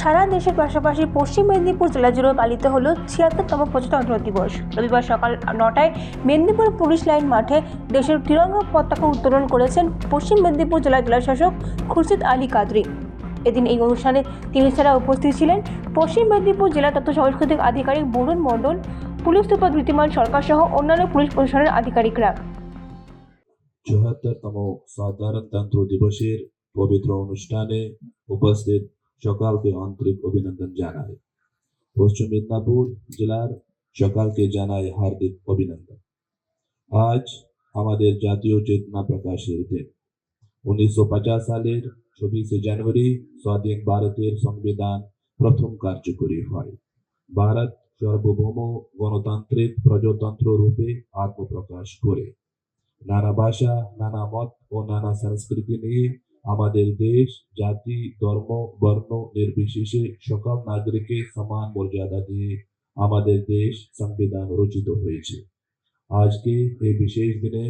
সারা দেশের পাশাপাশি পশ্চিম মেদিনীপুর জেলা জুড়ে পালিত হলো ছিয়াত্তরতম প্রজাতন্ত্র দিবস। রবিবার সকাল নটায় মেদিনীপুর পুলিশ লাইন মাঠে দেশের তিরঙ্গা পতাকা উত্তোলন করেছেন পশ্চিম মেদিনীপুর জেলা জেলাশাসক খুরশিদ আলী কাদরি। এদিন এই অনুষ্ঠানে তিনি ছাড়া উপস্থিত ছিলেন পশ্চিম মেদিনীপুর জেলা তথ্য সাংস্কৃতিক আধিকারিক বরুণ মণ্ডল, পুলিশ সুপার ঋতিমান সরকার সহ অন্যান্য পুলিশ প্রশাসনের আধিকারিকরা। চুয়াত্তরতম সাধারণতন্ত্র দিবসের পবিত্র অনুষ্ঠানে উপস্থিত সকালকে আন্তরিক অভিনন্দন জানাই। পশ্চিম মেদিনীপুর জেলার সকালকে জানাই হার্দিক অভিনন্দন। আজ আমাদের জাতীয় চেতনা প্রকাশের দিন। উনিশশো পঞ্চাশ সালের চব্বিশে জানুয়ারি স্বাধীন ভারতের সংবিধান প্রথম কার্যকরী হয়। ভারত সার্বভৌম গণতান্ত্রিক প্রজাতন্ত্র রূপে আত্মপ্রকাশ করে। নানা ভাষা, নানা মত ও নানা সংস্কৃতি নিয়ে আমাদের দেশ, জাতি, ধর্ম, বর্ণ নির্বিশেষে সকল নাগরিকের সমান মর্যাদা দিয়ে আমাদের দেশ সংবিধান রচিত হয়েছে। আজকে এই বিশেষ দিনে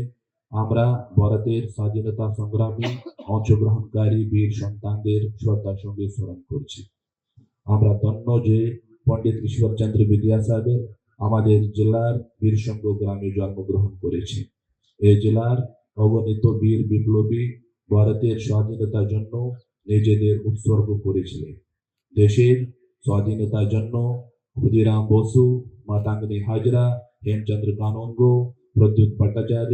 আমরা ভারতের স্বাধীনতা সংগ্রামে, অংশগ্রহণকারী বীর সন্তানদের শ্রদ্ধার সঙ্গে স্মরণ করছি। আমরা ধন্য যে পণ্ডিত ঈশ্বরচন্দ্র বিদ্যাসাগর আমাদের জেলার বীরসঙ্গ গ্রামে জন্মগ্রহণ করেছে। এই জেলার অগণিত বীর বিপ্লবী ভারতের স্বাধীনতার জন্য নিজেদের উৎসর্গ করেছিলেন। দেশের স্বাধীনতার জন্য ক্ষুদিরাম বসু, মাতাঙ্গনী হাজরা, হেমচন্দ্র কানঙ্গ, প্রদ্যুৎ ভট্টাচার্য,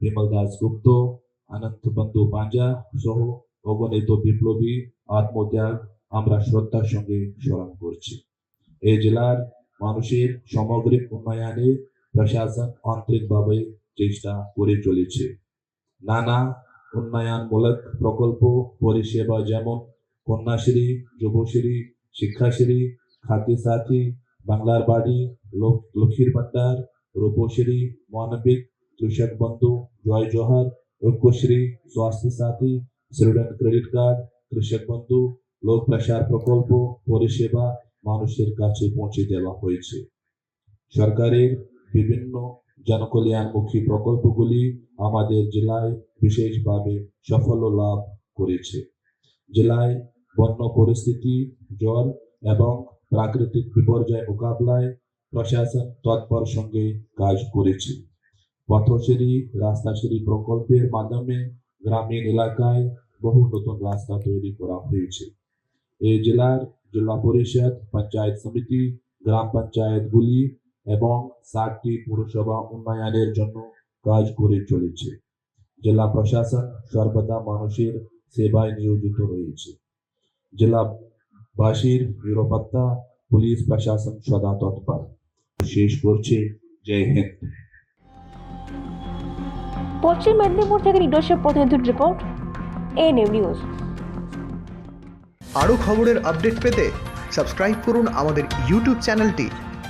বিমল দাস গুপ্ত, অনন্ত বন্ধু পাঞ্জা সহ অগণিত বিপ্লবী আত্মত্যাগ আমরা শ্রদ্ধার সঙ্গে স্মরণ করছি। এই জেলার মানুষের সামগ্রিক উন্নয়নে প্রশাসন আন্তরিকভাবে চেষ্টা করে চলেছে। নানা উন্নয়নমূলক প্রকল্প, পরিষেবা যেমন কন্যাশ্রী, যুবশ্রী, শিক্ষাশ্রী খাতি সাথী বাংলার বাড়ি, লোক- লক্ষ্মীর ভান্ডার রূপশ্রী, মানবিক, কৃষক বন্ধু, জয় জোহার ঐক্যশ্রী স্বাস্থ্য সাথী স্টুডেন্ট ক্রেডিট কার্ড কৃষক বন্ধু, লোক প্রসার প্রকল্প, পরিষেবা মানুষের কাছে পৌঁছে দেওয়া হয়েছে। সরকারের বিভিন্ন জনকল্যাণমুখী প্রকল্পগুলি আমাদের জেলায় বিশেষভাবে সাফল্য লাভ করেছে। জেলায় বন্য পরিস্থিতি জ্বর এবং প্রাকৃতিক বিপর্যয় মোকাবিলায় প্রশাসন তৎপর সঙ্গে কাজ করেছে। পথশ্রী রাস্তাশ্রী প্রকল্পের মাধ্যমে গ্রামীণ এলাকায় বহু নতুন রাস্তা তৈরি করা হয়েছে। এই জেলার জেলা পরিষদ, পঞ্চায়েত সমিতি, গ্রাম পঞ্চায়েতগুলি এবং ষাটটি পুরসভা উন্নয়নের জন্য কাজ করে চলেছে। জেলা প্রশাসন সর্বদা মানুষের সেবায় নিয়োজিত রয়েছে। জেলাবাসীর নিরাপত্তা পুলিশ প্রশাসন সদা তৎপর। শেষ করছে। জয় হিন্দ। পশ্চিম মেদিনীপুর থেকে নিজস্ব প্রতিনিধির রিপোর্ট এনএম নিউজ। আরও খবরের আপডেট পেতে সাবস্ক্রাইব করুন আমাদের ইউটিউব চ্যানেলটি।